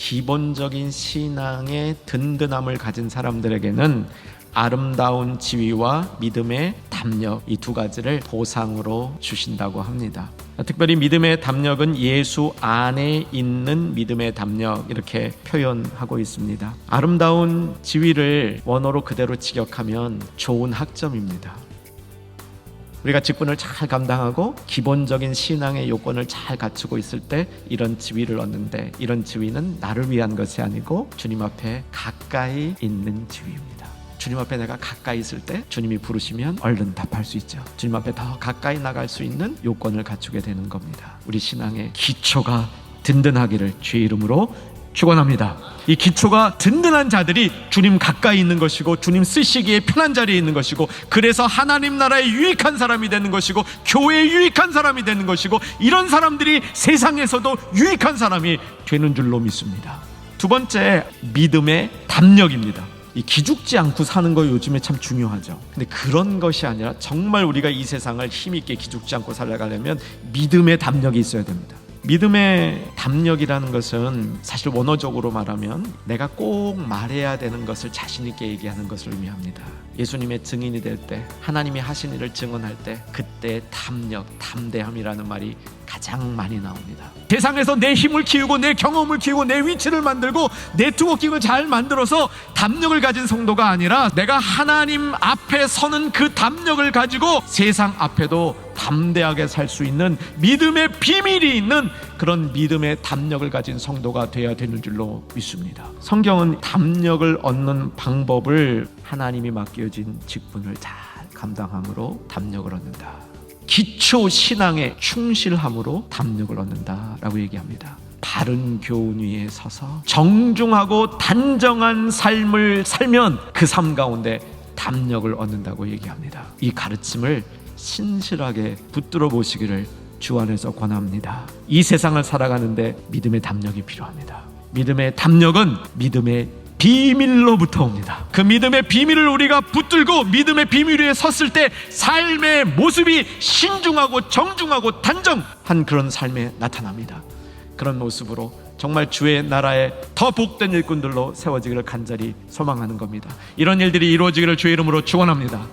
기본적인 신앙의 든든함을 가진 사람들에게는 아름다운 지위와 믿음의 담력 이 두 가지를 보상으로 주신다고 합니다. 특별히 믿음의 담력은 예수 안에 있는 믿음의 담력 이렇게 표현하고 있습니다. 아름다운 지위를 원어로 그대로 직역하면 좋은 학점입니다. 우리가 직분을 잘 감당하고 기본적인 신앙의 요건을 잘 갖추고 있을 때 이런 지위를 얻는데 이런 지위는 나를 위한 것이 아니고 주님 앞에 가까이 있는 지위입니다. 주님 앞에 내가 가까이 있을 때 주님이 부르시면 얼른 답할 수 있죠. 주님 앞에 더 가까이 나갈 수 있는 요건을 갖추게 되는 겁니다. 우리 신앙의 기초가 든든하기를 주의 이름으로 축원합니다. 이 기초가 든든한 자들이 주님 가까이 있는 것이고 주님 쓰시기에 편한 자리에 있는 것이고 그래서 하나님 나라에 유익한 사람이 되는 것이고 교회에 유익한 사람이 되는 것이고 이런 사람들이 세상에서도 유익한 사람이 되는 줄로 믿습니다. 두 번째 믿음의 담력입니다. 이 기죽지 않고 사는 거 요즘에 참 중요하죠. 근데 그런 것이 아니라 정말 우리가 이 세상을 힘있게 기죽지 않고 살아가려면 믿음의 담력이 있어야 됩니다. 믿음의 담력이라는 것은 사실 원어적으로 말하면 내가 꼭 말해야 되는 것을 자신 있게 얘기하는 것을 의미합니다. 예수님의 증인이 될 때, 하나님이 하신 일을 증언할 때, 그때 담력, 담대함이라는 말이 가장 많이 나옵니다. 세상에서 내 힘을 키우고 내 경험을 키우고 내 위치를 만들고 네트워킹을 잘 만들어서 담력을 가진 성도가 아니라 내가 하나님 앞에 서는 그 담력을 가지고 세상 앞에도 담대하게 살 수 있는 믿음의 비밀이 있는 그런 믿음의 담력을 가진 성도가 되어야 되는 줄로 믿습니다. 성경은 담력을 얻는 방법을 하나님이 맡겨진 직분을 잘 감당함으로 담력을 얻는다. 기초 신앙에 충실함으로 담력을 얻는다라고 얘기합니다. 바른 교훈 위에 서서 정중하고 단정한 삶을 살면 그 삶 가운데 담력을 얻는다고 얘기합니다. 이 가르침을 신실하게 붙들어 보시기를 주 안에서 권합니다. 이 세상을 살아가는데 믿음의 담력이 필요합니다. 믿음의 담력은 믿음의 비밀로부터 옵니다. 그 믿음의 비밀을 우리가 붙들고 믿음의 비밀 위에 섰을 때 삶의 모습이 신중하고 정중하고 단정한 그런 삶에 나타납니다. 그런 모습으로 정말 주의 나라에 더 복된 일꾼들로 세워지기를 간절히 소망하는 겁니다. 이런 일들이 이루어지기를 주의 이름으로 축원합니다.